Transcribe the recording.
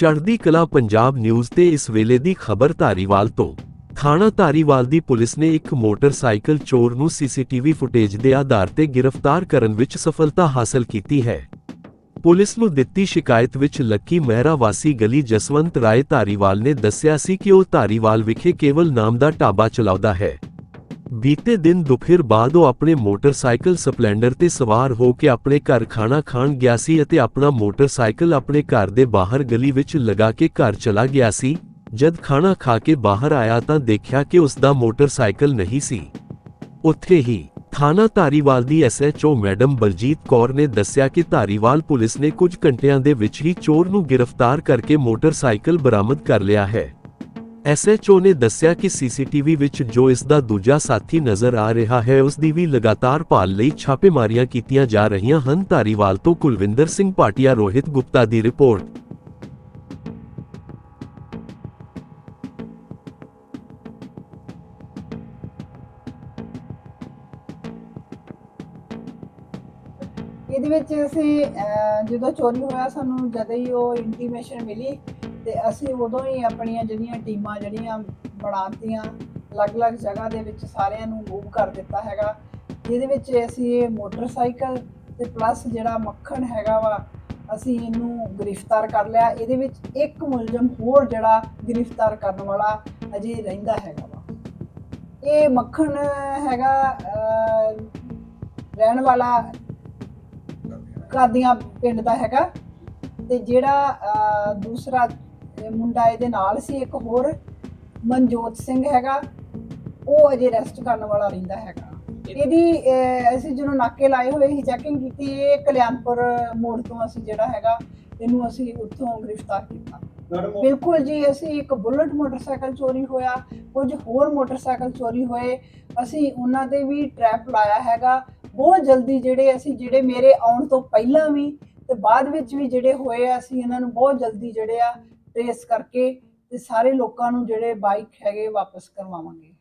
ਚੜ੍ਹਦੀ ਕਲਾ ਪੰਜਾਬ ਨਿਊਜ਼ ਤੇ ਇਸ ਵੇਲੇ ਦੀ ਖਬਰ ਧਾਰੀਵਾਲ ਤੋਂ। ਥਾਣਾ ਧਾਰੀਵਾਲ ਦੀ ਪੁਲਿਸ ਨੇ ਇੱਕ ਮੋਟਰਸਾਈਕਲ ਚੋਰ ਨੂੰ ਸੀਸੀਟੀਵੀ ਫੁਟੇਜ ਦੇ ਆਧਾਰ ਤੇ ਗ੍ਰਿਫਤਾਰ ਕਰਨ ਵਿੱਚ ਸਫਲਤਾ ਹਾਸਲ ਕੀਤੀ ਹੈ। ਪੁਲਿਸ ਨੂੰ ਦਿੱਤੀ ਸ਼ਿਕਾਇਤ ਵਿੱਚ ਲੱਕੀ ਮਹਿਰਾ ਵਾਸੀ ਗਲੀ ਜਸਵੰਤ ਰਾਏ ਧਾਰੀਵਾਲ ਨੇ ਦੱਸਿਆ ਸੀ ਕਿ ਉਹ ਧਾਰੀਵਾਲ ਵਿਖੇ ਕੇਵਲ ਨਾਮ ਦਾ ਢਾਬਾ ਚਲਾਉਂਦਾ ਹੈ। ਬੀਤੇ ਦਿਨ ਦੁਪਹਿਰ ਬਾਅਦ ਉਹ ਆਪਣੇ ਮੋਟਰਸਾਈਕਲ ਸਪਲੈਂਡਰ ਤੇ ਸਵਾਰ ਹੋ ਕੇ ਆਪਣੇ ਘਰ ਖਾਣਾ ਖਾਣ ਗਿਆ ਸੀ ਅਤੇ ਆਪਣਾ ਮੋਟਰਸਾਈਕਲ ਆਪਣੇ ਘਰ ਦੇ ਬਾਹਰ ਗਲੀ ਵਿੱਚ ਲਗਾ ਕੇ ਘਰ ਚਲਾ ਗਿਆ ਸੀ। ਜਦ ਖਾਣਾ ਖਾ ਕੇ ਬਾਹਰ ਆਇਆ ਤਾਂ ਦੇਖਿਆ ਕਿ ਉਸ ਦਾ ਮੋਟਰਸਾਈਕਲ ਨਹੀਂ ਸੀ। ਉੱਥੇ ਹੀ ਥਾਣਾ ਧਾਰੀਵਾਲ ਦੀ ਐਸਐਚਓ ਮੈਡਮ ਬਲਜੀਤ ਕੌਰ ਨੇ ਦੱਸਿਆ ਕਿ ਧਾਰੀਵਾਲ ਪੁਲਿਸ ਨੇ ਕੁਝ ਘੰਟਿਆਂ ਦੇ ਵਿੱਚ ਹੀ ਚੋਰ ਨੂੰ ਗ੍ਰਿਫਤਾਰ ਕਰਕੇ ਮੋਟਰਸਾਈਕਲ ਬਰਾਮਦ ਕਰ ਲਿਆ ਹੈ। ਐਸਐਚਓ ਨੇ ਦੱਸਿਆ ਕਿ ਸੀਸੀਟੀਵੀ ਵਿੱਚ ਜੋ ਇਸ ਦਾ ਦੂਜਾ ਸਾਥੀ ਨਜ਼ਰ ਆ ਰਿਹਾ ਹੈ ਉਸ ਦੀ ਵੀ ਲਗਾਤਾਰ ਭਾਲ ਲਈ ਛਾਪੇਮਾਰੀਆਂ ਕੀਤੀਆਂ ਜਾ ਰਹੀਆਂ ਹਨ। ਧਾਰੀਵਾਲ ਤੋਂ ਕੁਲਵਿੰਦਰ ਸਿੰਘ ਪਾਟਿਆ ਰੋਹਿਤ ਗੁਪਤਾ ਦੀ ਰਿਪੋਰਟ। ਇਹਦੇ ਵਿੱਚ ਅਸੀਂ ਅਹ, ਜਦੋਂ ਚੋਰੀ ਹੋਇਆ ਸਾਨੂੰ ਜਦੋਂ ਹੀ ਉਹ ਇੰਟੀਮੇਸ਼ਨ ਮਿਲੀ ਤੇ ਅਸੀਂ ਉਦੋਂ ਹੀ ਆਪਣੀਆਂ ਜਿਹੜੀਆਂ ਟੀਮਾਂ ਜਿਹੜੀਆਂ ਬਣਾਤੀਆਂ, ਅਲੱਗ-ਅਲੱਗ ਜਗ੍ਹਾ ਦੇ ਵਿੱਚ ਸਾਰਿਆਂ ਨੂੰ ਮੂਵ ਕਰ ਦਿੱਤਾ ਹੈਗਾ। ਜਿਹਦੇ ਵਿੱਚ ਅਸੀਂ ਇਹ ਮੋਟਰਸਾਈਕਲ ਤੇ ਪਲੱਸ ਜਿਹੜਾ ਮੱਖਣ ਹੈਗਾ ਵਾ, ਅਸੀਂ ਇਹਨੂੰ ਗ੍ਰਿਫਤਾਰ ਕਰ ਲਿਆ। ਇਹਦੇ ਵਿੱਚ ਇੱਕ ਮੁਲਜ਼ਮ ਹੋਰ ਜਿਹੜਾ ਗ੍ਰਿਫਤਾਰ ਕਰਨ ਵਾਲਾ ਅਜੇ ਰਹਿੰਦਾ ਹੈਗਾ ਵਾ। ਇਹ ਮੱਖਣ ਹੈਗਾ ਰਹਿਣ ਵਾਲਾ ਕਾਦੀਆਂ ਪਿੰਡ ਦਾ ਹੈਗਾ। ਤੇ ਜਿਹੜਾ ਦੂਸਰਾ ਮੁੰਡਾ ਇਹਦੇ ਨਾਲ ਸੀ ਇੱਕ ਹੋਰ ਮਨਜੋਤ ਸਿੰਘ ਹੈਗਾ ਉਹ ਅਜੇ ਰੈਸਟ ਕਰਨ ਵਾਲਾ ਰਹਿੰਦਾ ਹੈਗਾ। ਇਹਦੀ ਅਸੀਂ ਜਦੋਂ ਨਾਕੇ ਲਾਏ ਹੋਏ ਸੀ ਚੈਕਿੰਗ ਕੀਤੀ ਇਹ ਕਲਿਆਣਪੁਰ ਮੋੜ ਤੋਂ ਅਸੀਂ ਜਿਹੜਾ ਹੈਗਾ ਇਹਨੂੰ ਅਸੀਂ ਉੱਥੋਂ ਗ੍ਰਿਫਤਾਰ ਕੀਤਾ। ਬਿਲਕੁਲ ਜੀ ਅਸੀਂ ਇੱਕ ਬੁਲਟ ਮੋਟਰਸਾਈਕਲ ਚੋਰੀ ਹੋਇਆ ਕੁਝ ਹੋਰ ਮੋਟਰਸਾਈਕਲ ਚੋਰੀ ਹੋਏ ਅਸੀਂ ਉਹਨਾਂ ਤੇ ਵੀ ਟ੍ਰੈਪ ਲਾਇਆ ਹੈਗਾ। ਬਹੁਤ ਜਲਦੀ ਜਿਹੜੇ ਅਸੀਂ ਜਿਹੜੇ ਮੇਰੇ ਆਉਣ ਤੋਂ ਪਹਿਲਾਂ ਵੀ ਤੇ ਬਾਅਦ ਵਿੱਚ ਵੀ ਜਿਹੜੇ ਹੋਏ ਆ ਅਸੀਂ ਇਹਨਾਂ ਨੂੰ ਬਹੁਤ ਜਲਦੀ ਜਿਹੜੇ ਆ ਇਸ ਕਰਕੇ ਤੇ ਸਾਰੇ ਲੋਕਾਂ ਨੂੰ ਜਿਹੜੇ ਬਾਈਕ ਹੈਗੇ ਵਾਪਸ ਕਰਵਾਵਾਂਗੇ।